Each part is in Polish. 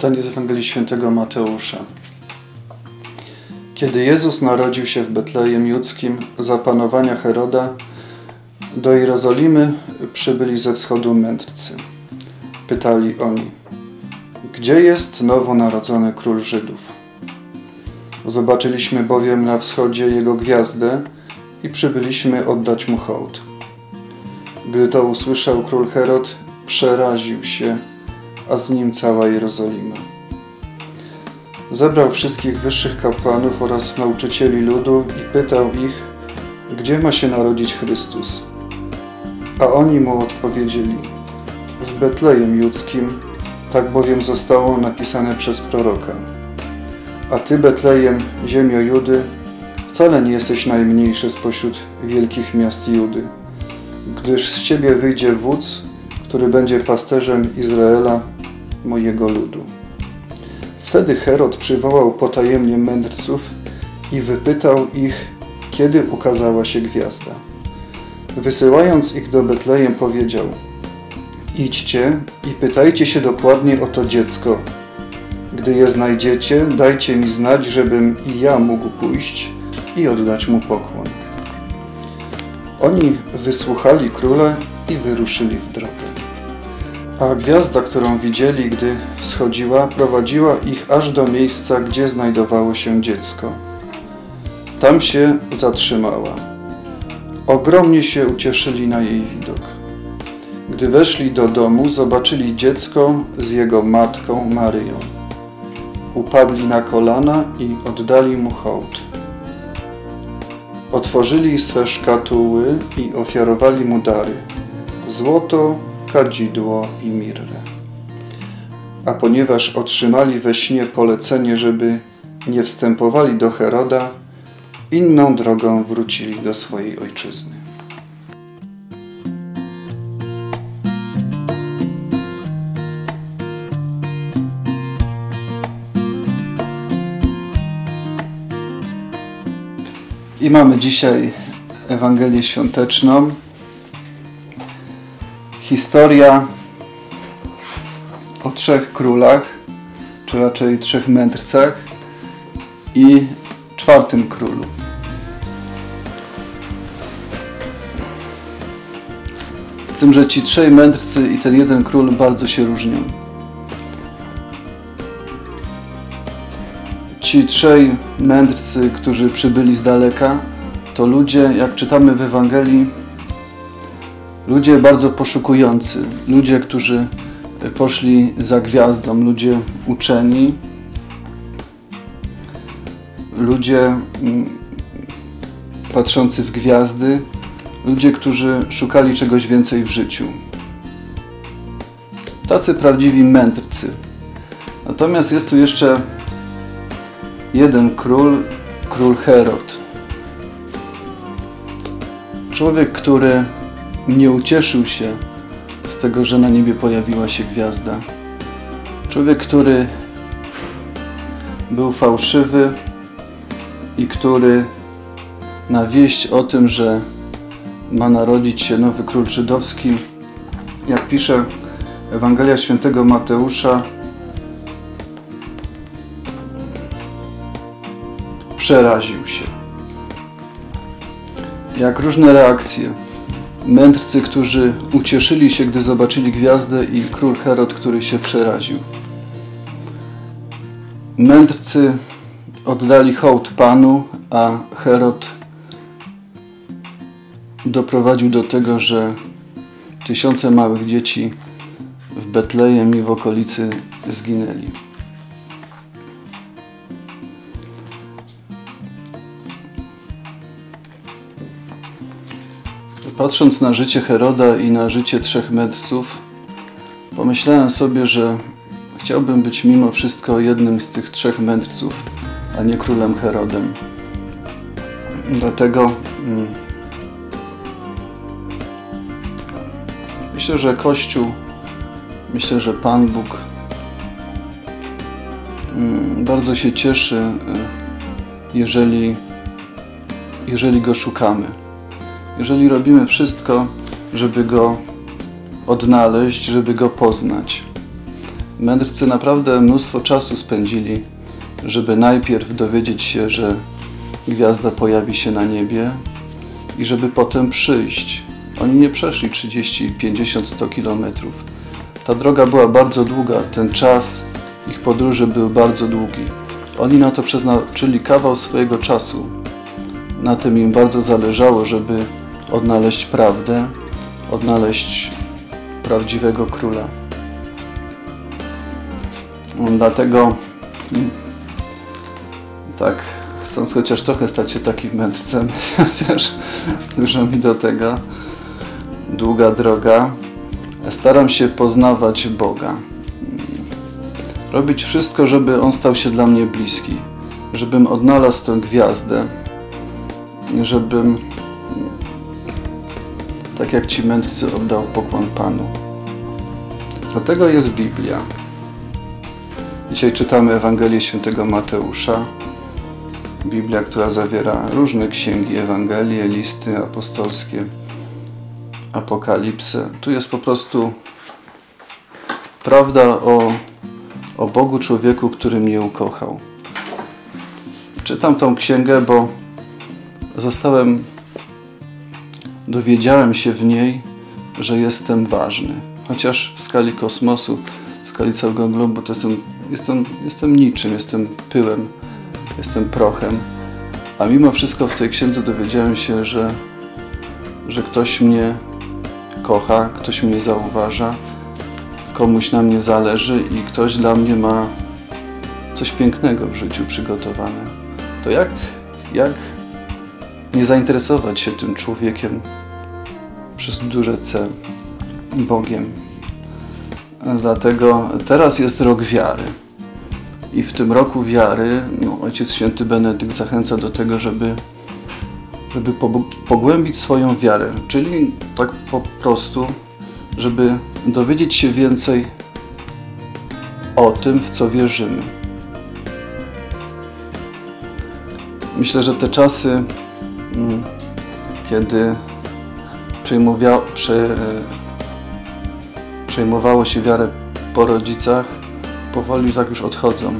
Czytanie z Ewangelii Świętego Mateusza. Kiedy Jezus narodził się w Betlejem Judzkim za panowania Heroda, do Jerozolimy przybyli ze wschodu mędrcy. Pytali oni, gdzie jest nowonarodzony król Żydów? Zobaczyliśmy bowiem na wschodzie jego gwiazdę i przybyliśmy oddać mu hołd. Gdy to usłyszał król Herod, przeraził się a z nim cała Jerozolima. Zebrał wszystkich wyższych kapłanów oraz nauczycieli ludu i pytał ich, gdzie ma się narodzić Chrystus. A oni mu odpowiedzieli, w Betlejem Judzkim, tak bowiem zostało napisane przez proroka. A ty, Betlejem, ziemio Judy, wcale nie jesteś najmniejszy spośród wielkich miast Judy, gdyż z ciebie wyjdzie wódz, który będzie pasterzem Izraela, mojego ludu. Wtedy Herod przywołał potajemnie mędrców i wypytał ich, kiedy ukazała się gwiazda. Wysyłając ich do Betlejem powiedział Idźcie i pytajcie się dokładnie o to dziecko. Gdy je znajdziecie, dajcie mi znać, żebym i ja mógł pójść i oddać mu pokłon. Oni wysłuchali króla i wyruszyli w drogę. A gwiazda, którą widzieli, gdy wschodziła, prowadziła ich aż do miejsca, gdzie znajdowało się dziecko. Tam się zatrzymała. Ogromnie się ucieszyli na jej widok. Gdy weszli do domu, zobaczyli dziecko z jego matką Maryją. Upadli na kolana i oddali mu hołd. Otworzyli swe szkatuły i ofiarowali mu dary: złoto, kadzidło i mirrę. A ponieważ otrzymali we śnie polecenie, żeby nie wstępowali do Heroda, inną drogą wrócili do swojej ojczyzny. I mamy dzisiaj Ewangelię Świąteczną, historia o trzech królach, czy raczej trzech mędrcach i czwartym królu. Z tym, że ci trzej mędrcy i ten jeden król bardzo się różnią. Ci trzej mędrcy, którzy przybyli z daleka, to ludzie, jak czytamy w Ewangelii, Ludzie bardzo poszukujący, ludzie, którzy poszli za gwiazdą, ludzie uczeni, ludzie mm, patrzący w gwiazdy, ludzie, którzy szukali czegoś więcej w życiu. Tacy prawdziwi mędrcy. Natomiast jest tu jeszcze jeden król, król Herod. Człowiek, który nie ucieszył się z tego, że na niebie pojawiła się gwiazda. Człowiek, który był fałszywy i który na wieść o tym, że ma narodzić się nowy król żydowski, jak pisze Ewangelia Świętego Mateusza, przeraził się. Jak różne reakcje mędrcy, którzy ucieszyli się, gdy zobaczyli gwiazdę i król Herod, który się przeraził. Mędrcy oddali hołd Panu, a Herod doprowadził do tego, że tysiące małych dzieci w Betlejem i w okolicy zginęli. Patrząc na życie Heroda i na życie trzech mędrców, pomyślałem sobie, że chciałbym być mimo wszystko jednym z tych trzech mędrców, a nie królem Herodem. Dlatego hmm, myślę, że Kościół, myślę, że Pan Bóg hmm, bardzo się cieszy, y, jeżeli, jeżeli Go szukamy jeżeli robimy wszystko, żeby Go odnaleźć, żeby Go poznać. Mędrcy naprawdę mnóstwo czasu spędzili, żeby najpierw dowiedzieć się, że gwiazda pojawi się na niebie i żeby potem przyjść. Oni nie przeszli 30, 50, 100 kilometrów. Ta droga była bardzo długa, ten czas ich podróży był bardzo długi. Oni na to przeznaczyli kawał swojego czasu. Na tym im bardzo zależało, żeby odnaleźć prawdę, odnaleźć prawdziwego króla. Dlatego mm, tak, chcąc chociaż trochę stać się takim mędrcem, chociaż dużo mi do tego, długa droga, staram się poznawać Boga. Robić wszystko, żeby On stał się dla mnie bliski, żebym odnalazł tę gwiazdę, żebym tak jak ci mędrcy oddał pokłon Panu. Dlatego jest Biblia. Dzisiaj czytamy Ewangelię Świętego Mateusza. Biblia, która zawiera różne księgi, Ewangelie, listy apostolskie, apokalipsę. Tu jest po prostu prawda o, o Bogu człowieku, który mnie ukochał. Czytam tą księgę, bo zostałem, dowiedziałem się w niej, że jestem ważny. Chociaż w skali kosmosu, w skali całego globu, to jestem, jestem, jestem niczym, jestem pyłem, jestem prochem. A mimo wszystko w tej księdze dowiedziałem się, że, że ktoś mnie kocha, ktoś mnie zauważa, komuś na mnie zależy i ktoś dla mnie ma coś pięknego w życiu przygotowane. To jak, jak nie zainteresować się tym człowiekiem przez duże C, Bogiem. Dlatego teraz jest rok wiary. I w tym roku wiary no, Ojciec Święty Benedykt zachęca do tego, żeby, żeby pogłębić swoją wiarę. Czyli tak po prostu, żeby dowiedzieć się więcej o tym, w co wierzymy. Myślę, że te czasy, mm, kiedy prze, przejmowało się wiarę po rodzicach, powoli tak już odchodzą.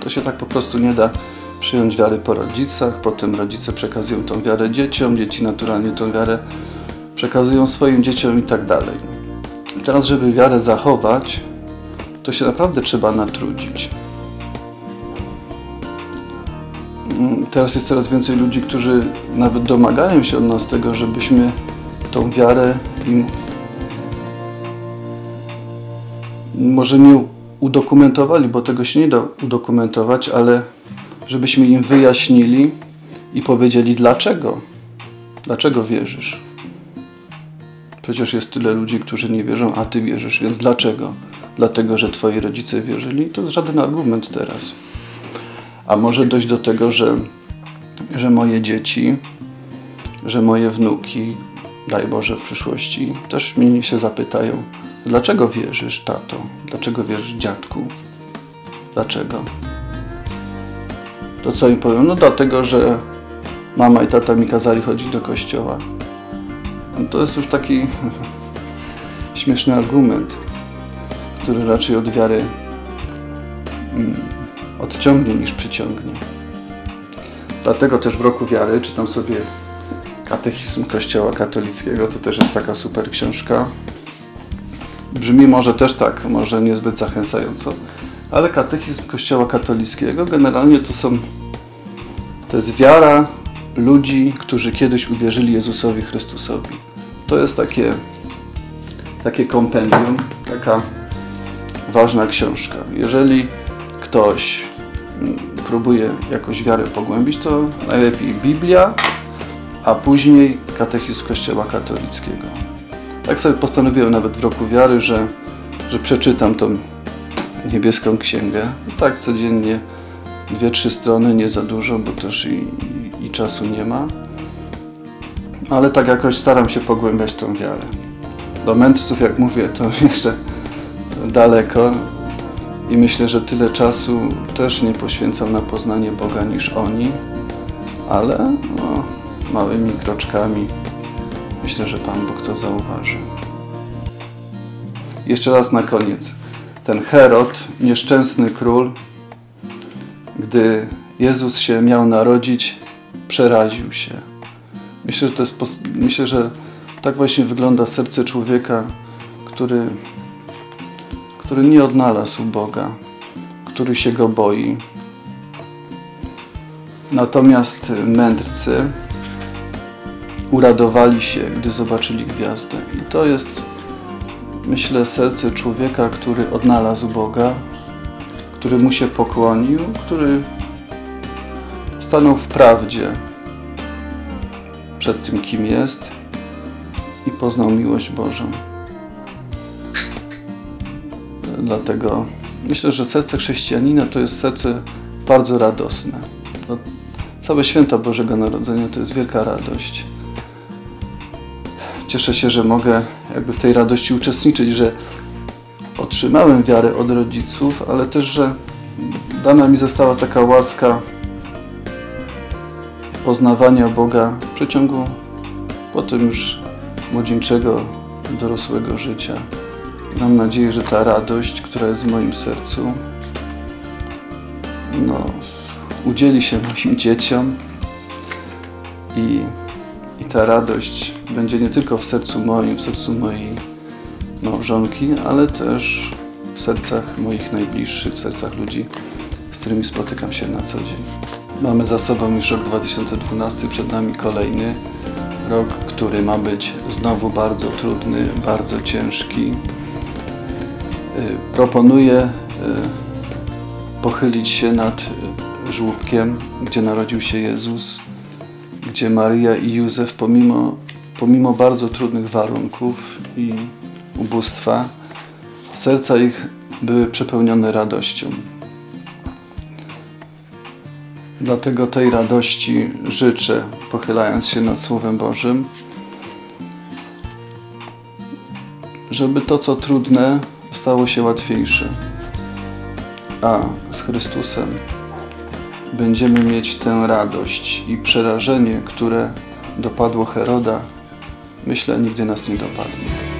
To się tak po prostu nie da przyjąć wiary po rodzicach, potem rodzice przekazują tą wiarę dzieciom, dzieci naturalnie tą wiarę przekazują swoim dzieciom i tak dalej. Teraz, żeby wiarę zachować, to się naprawdę trzeba natrudzić. Mm, teraz jest coraz więcej ludzi, którzy nawet domagają się od nas tego, żebyśmy tą wiarę im może nie udokumentowali, bo tego się nie da udokumentować, ale żebyśmy im wyjaśnili i powiedzieli dlaczego. Dlaczego wierzysz? Przecież jest tyle ludzi, którzy nie wierzą, a ty wierzysz, więc dlaczego? Dlatego, że twoi rodzice wierzyli? To jest żaden argument teraz. A może dojść do tego, że, że moje dzieci, że moje wnuki, daj Boże w przyszłości, też mnie się zapytają, dlaczego wierzysz, tato? Dlaczego wierzysz, dziadku? Dlaczego? To co im powiem? No dlatego, że mama i tata mi kazali chodzić do kościoła. No to jest już taki śmieszny argument, który raczej od wiary mm, odciągnie niż przyciągnie. Dlatego też w roku wiary czytam sobie Katechizm Kościoła Katolickiego. To też jest taka super książka. Brzmi może też tak, może niezbyt zachęcająco, ale Katechizm Kościoła Katolickiego generalnie to są to jest wiara ludzi, którzy kiedyś uwierzyli Jezusowi Chrystusowi. To jest takie, takie kompendium, taka ważna książka. Jeżeli ktoś mm, próbuje jakoś wiarę pogłębić, to najlepiej Biblia, a później katechizm Kościoła katolickiego. Tak sobie postanowiłem nawet w roku wiary, że, że przeczytam tą niebieską księgę. Tak codziennie dwie, trzy strony, nie za dużo, bo też i, i, i czasu nie ma. Ale tak jakoś staram się pogłębiać tą wiarę. Do mędrców, jak mówię, to jeszcze daleko i myślę, że tyle czasu też nie poświęcam na poznanie Boga niż oni, ale no, małymi kroczkami myślę, że Pan Bóg to zauważy. Jeszcze raz na koniec. ten Herod, nieszczęsny król, gdy Jezus się miał narodzić, przeraził się. Myślę, że, to jest, myślę, że tak właśnie wygląda serce człowieka, który, który nie odnalazł Boga, który się go boi. Natomiast mędrcy uradowali się, gdy zobaczyli gwiazdę. I to jest, myślę, serce człowieka, który odnalazł Boga, który mu się pokłonił, który stanął w prawdzie przed tym, kim jest i poznał miłość Bożą. Dlatego myślę, że serce chrześcijanina to jest serce bardzo radosne. No, całe święta Bożego Narodzenia to jest wielka radość. Cieszę się, że mogę jakby w tej radości uczestniczyć, że otrzymałem wiarę od rodziców, ale też, że dana mi została taka łaska poznawania Boga w przeciągu potem już młodzieńczego, dorosłego życia. Mam nadzieję, że ta radość, która jest w moim sercu, no, udzieli się moim dzieciom i, i ta radość będzie nie tylko w sercu moim, w sercu mojej małżonki, ale też w sercach moich najbliższych, w sercach ludzi, z którymi spotykam się na co dzień. Mamy za sobą już rok 2012, przed nami kolejny rok, który ma być znowu bardzo trudny, bardzo ciężki. Y, proponuję y, pochylić się nad żłóbkiem, gdzie narodził się Jezus, gdzie Maria i Józef pomimo, pomimo bardzo trudnych warunków i ubóstwa, serca ich były przepełnione radością. Dlatego tej radości życzę, pochylając się nad Słowem Bożym, żeby to, co trudne, stało się łatwiejsze, a z Chrystusem będziemy mieć tę radość i przerażenie, które dopadło Heroda, myślę, nigdy nas nie dopadnie.